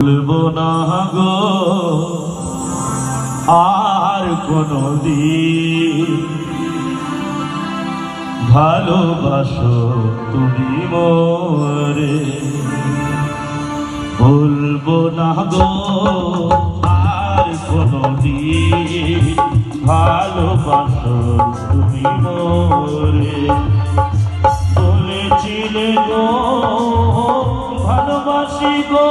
বলব না গো। আর কোনো ভালোবাসো তুমি মোরে। বলব না গো। আর কোনো দিন ভালোবাসো তুমি মোরে। বলেছিলে গো, ভালোবাসি গো।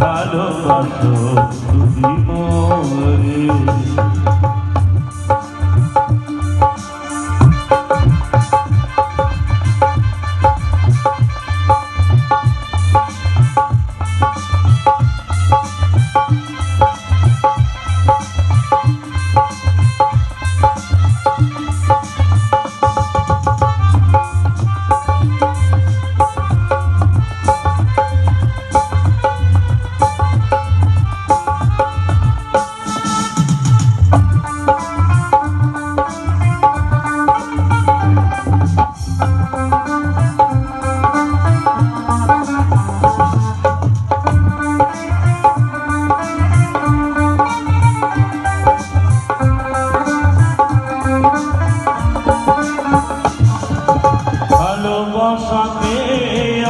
ভালোবাসো তুমি মোরে।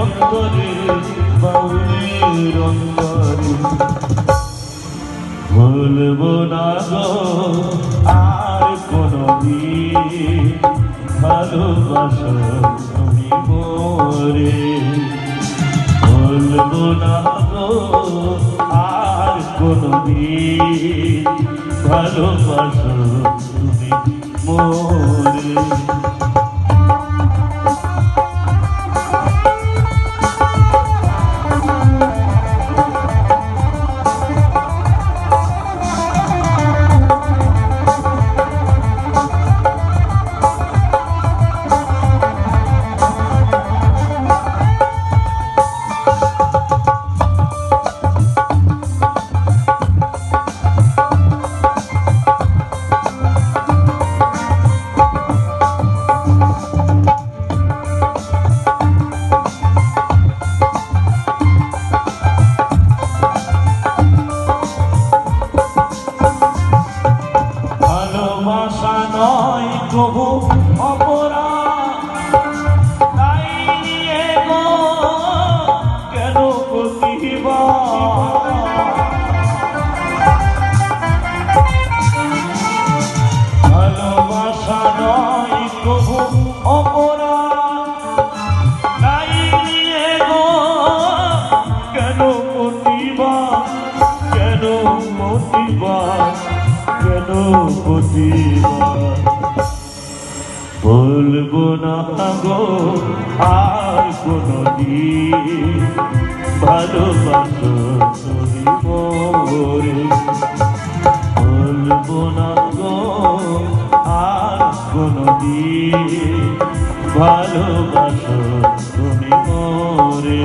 অন্তরে বাউলের অন্তরে বলব না গো আর কোনো দিন তুমি মোরে বলব না। গো আর কোনো দিন তুমি মোরে। প্রভু অপরাধ। তাই নিয়ে গো, কেন প্রতিবার ভালোবাসা নয় প্রভু অপরাধ। তাই নিয়ে গো, কেন প্রতিবার বলব না গো, আর কোনো ভালোবাসো তুমি মোরে। বলব না গো, আর কোনো ভালোবাসো তুমি মোরে।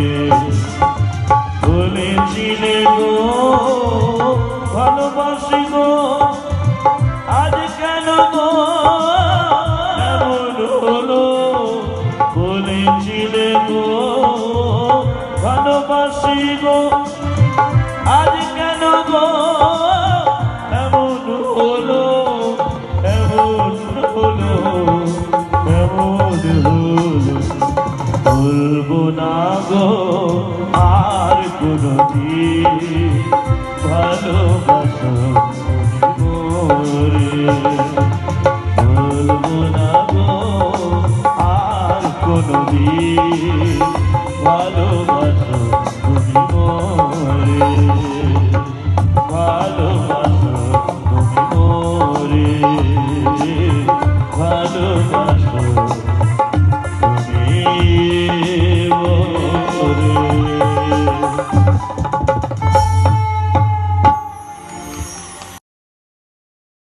বলেছিলে গো, ভালোবাসি গো। গো আজ কেন গো? এমন হলো? এমন হলো? এমন হলো? বলব না গো, আর কোনো ভালোবাসা মরে có liền